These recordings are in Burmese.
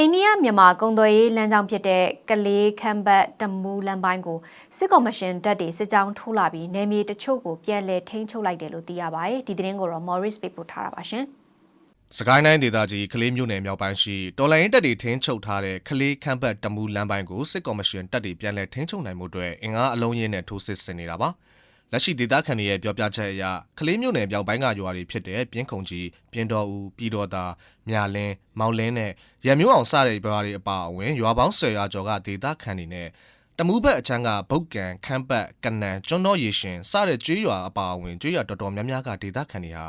အိန္ဒိယမြန်မာကုန်သွယ်ရေးလမ်းကြောင်းဖြစ်တဲ့ကလေးခမ်းဘတ်တမူးလမ်းပိုင်းကိုစစ်ကော်မရှင်တပ်တွေစစ်ကြောင်းထိုးလာပြီးနယ်မြေတချို့ကိုပြန်လည်ထိန်းချုပ်လိုက်တယ်လို့သိရပါတယ်ဒီသတင်းကိုတော့ Morris ပေးပို့ထားတာပါရှင်စကိုင်းတိုင်းဒေသကြီးကလေးမြို့နယ်မြောက်ပိုင်းရှိတော်လိုင်းတပ်တွေထင်းချုပ်ထားတဲ့ကလေးခမ်းဘတ်တမူလမ်းပိုင်းကိုစစ်ကော်မရှင်တပ်တွေပြန်လည်ထင်းချုပ်နိုင်မှုအတွက်အင်အားအလုံးရင်းနဲ့ထိုးစစ်ဆင်နေတာပါ လက်ရှိဒေသခံတွေရဲ့ပြောပြချက်အရကလေးမြို့နယ်မြောက်ပိုင်းကရွာတွေဖြစ်တဲ့ပြင်းခုံကြီးပြင်းတော်ဦးပြည်တော်သာမြလင်းမောင်လင်းနဲ့ရံမျိုးအောင်စတဲ့ရွာတွေအပါအဝင်ရွာပေါင်း၁၀ရွာကျော်ကဒေသခံတွေနဲ့တမူးဘက်အချမ်းကဗုတ်ကန်ခမ်းပတ်ကနန်ကျွန်းတော်ရေရှင်စတဲ့ကျွေးရွာအပါအဝင်ကျွေးရွာတော်တော်များများကဒေသခံတွေဟာ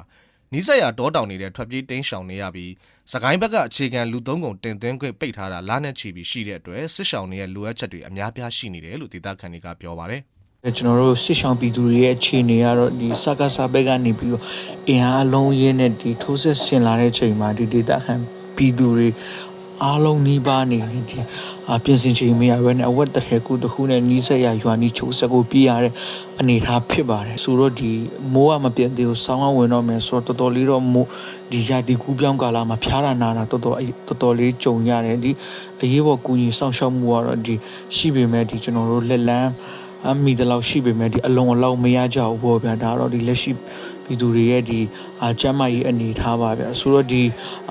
နီးစပ်ရာတောတောင်နေတဲ့ထွက်ပြေးတင်းရှောင်နေရပြီးစကိုင်းဘက်ကအခြေခံလူသုံးကုန်တင်သွင်းခွင့်ပိတ်ထားတာလနဲ့ချီပြီးရှိတဲ့အတွက်စစ်ရှောင်တွေရဲ့လိုအပ်ချက်တွေအများပြားရှိနေတယ်လို့ဒေသခံတွေကပြောပါတယ် ကျွန်တော်တို့စစ်ဆောင်ပြည်သူတွေရဲ့အခြေအနေကတော့ဒီစကားစားဘက်ကနေပြီးတော့အင်အားအလုံးရင်းနဲ့ဒီထိုးစစ်ဆင်လာတဲ့ချိန်မှာဒီဒေတာခံပြည်သူတွေအားလုံးနှီးပါနေနေဒီအပြင်ဆင်ချိန်မရဘဲနဲ့အဝတ်တစ်ထည်ကိုတစ်ခုနဲ့နီးစက်ရရွာနီးချိုးစက်ကိုပြေးရတဲ့အနေအထားဖြစ်ပါတယ်ဆိုတော့ဒီမိုးကမပြတ်သေးဘူးဆောင်းကဝင်တော့မယ်ဆိုတော့တော်တော်လေးတော့မိုးဒီရာဒီကူးပြောင်းကာလမှာဖျားတာနာတာတော်တော်တော်တော်လေးကြုံရတယ်ဒီအရေးပေါ်ကူညီဆောင်ရှောက်မှုကတော့ဒီရှိပေမဲ့ဒီကျွန်တော်တို့လက်လန်း အမိတလောက်ရှိပေမဲ့ဒီအလုံးအလောက်မရကြဘူးပေါ့ဗျာဒါတော့ဒီလက်ရှိပြည်သူတွေရဲ့ဒီအာကျမ်းမာရေးအနေထားပါဗျာဆိုတော့ဒီ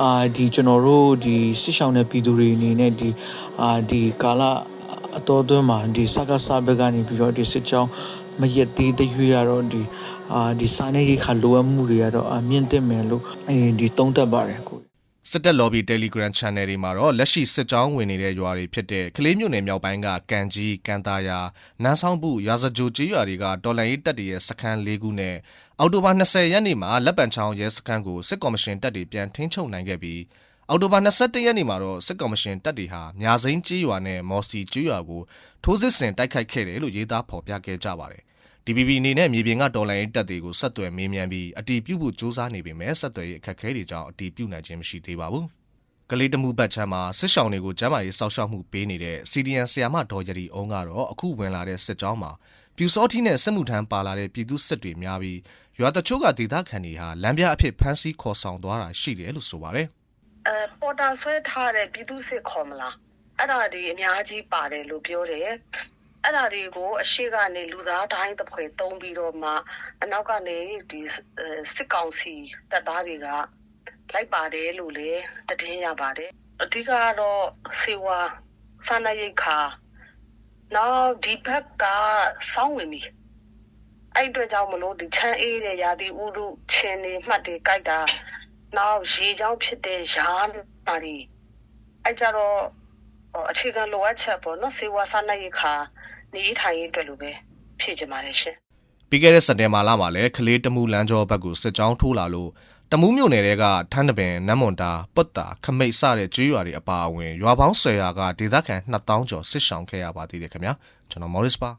အာဒီကျွန်တော်တို့ဒီစစ်ဆောင်တဲ့ပြည်သူတွေအနေနဲ့ဒီအာဒီကာလအတော်အတွင်းမှာဒီစကားစားဘက်ကနေပြီးတော့ဒီစစ်ကြောင်းမရက်သေးတရွေ့ရတော့ဒီအာဒီစာနေရေးခါလိုအပ်မှုတွေကတော့အမြင့်တက်မယ်လို့အဲဒီတုံးတက်ပါတယ်ကို စစ်တပ် lobby Telegram channel တွေမှာတော့လက်ရှိစစ်ကြောင်းဝင်နေတဲ့ရွာတွေဖြစ်တဲ့ကလေးမြို့နယ်မြောက်ပိုင်းကကန်ကြီးကန်တာယာနန်းဆောင်ဘူးရာဇကြိုကြီးရွာတွေကတော်လန်ရေးတပ်တွေရဲ့စခန်း၄ခုနဲ့အောက်တိုဘာ20ရက်နေ့မှာလက်ပံချောင်းရဲစခန်းကိုစစ်ကော်မရှင်တပ်တွေပြန်ထိန်းချုပ်နိုင်ခဲ့ပြီးအောက်တိုဘာ21ရက်နေ့မှာတော့စစ်ကော်မရှင်တပ်တွေဟာမြာစိမ်းကြီးရွာနဲ့မော်စီကြီးရွာကိုထိုးစစ်ဆင်တိုက်ခိုက်ခဲ့တယ်လို့ရေးသားဖော်ပြခဲ့ကြပါတယ် DPP အနေနဲ့မြေပြင်ကတော်လိုင်းရေးတပ်တွေကိုဆက်သွယ်မေးမြန်းပြီးအတီးပြုတ်ဖို့စ조사နေပေမဲ့ဆက်သွယ်ရေးအခက်အခဲတွေကြောင့်အတီးပြုတ်နိုင်ခြင်းမရှိသေးပါဘူး။ကလေးတမှုဘတ်ချမ်းမှာစစ်ဆောင်တွေကိုကျမ်းမာရေးစောက်ရှောက်မှုပေးနေတဲ့ CDN ဆီယာမဒေါ်ရတီအုံးကတော့အခုဝင်လာတဲ့စစ်ကြောင်းမှာပြူစောထီးနဲ့စစ်မှုထမ်းပါလာတဲ့ပြည်သူစစ်တွေများပြီးရွာတချို့ကဒေသခံတွေဟာလမ်းပြအဖြစ်ဖမ်းဆီးခေါ်ဆောင်သွားတာရှိတယ်လို့ဆိုပါတယ်အဲပေါ်တာဆွဲထားတဲ့ပြည်သူစစ်ခေါ်မလားအဲ့ဒါဒီအများကြီးပါတယ်လို့ပြောတယ် အဲ့ဒါတွေကိုအရှိကနေလူသားတိုင်းတစ်ဖွဲ့တုံးပြီးတော့မှအနောက်ကနေဒီအဲစစ်ကောင်စီတပ်သားတွေကလိုက်ပါတယ်လို့လည်းတည်င်းရပါတယ်အဓိကကတော့စေဝါစာနာရိတ်ခါနောက်ဒီဘက်ကစောင်းဝင်ပြီအဲ့အတွက်ကြောင့်မလို့ဒီချမ်းအေးတဲ့ရာသီဥတုချင်းနေမှတ်တွေကြိုက်တာနောက်ရေချောင်းဖြစ်တဲ့ရာနာတွေအဲ့ကြတော့ဟို အခြေခံလိုအပ်ချက်ပေါ့နော်စေဝါစားနပ်ရိက္ခာနေထိုင်ရေးအတွက်လိုပဲဖြည့်ချင်ပါတယ်ရှင်။ပြီးခဲ့တဲ့စက်တင်ဘာလမှာလည်းကလေးတမှုလမ်းကျောဘက်ကိုစစ်ကြောင်းထိုးလာလို့တမှုမြို့နယ်တွေကထန်းတပင်နမ်မွန်တာပုတ်တာခမိတ်စတဲ့ကျွေးရွာတွေအပါအဝင်ရွာပေါင်း၁၀ရွာကဒေသခံ2000ကျော်စစ်ဆောင်ခဲ့ရပါသေးတယ်ခင်ဗျာ။ကျွန်တော်မော်ရစ်ပါ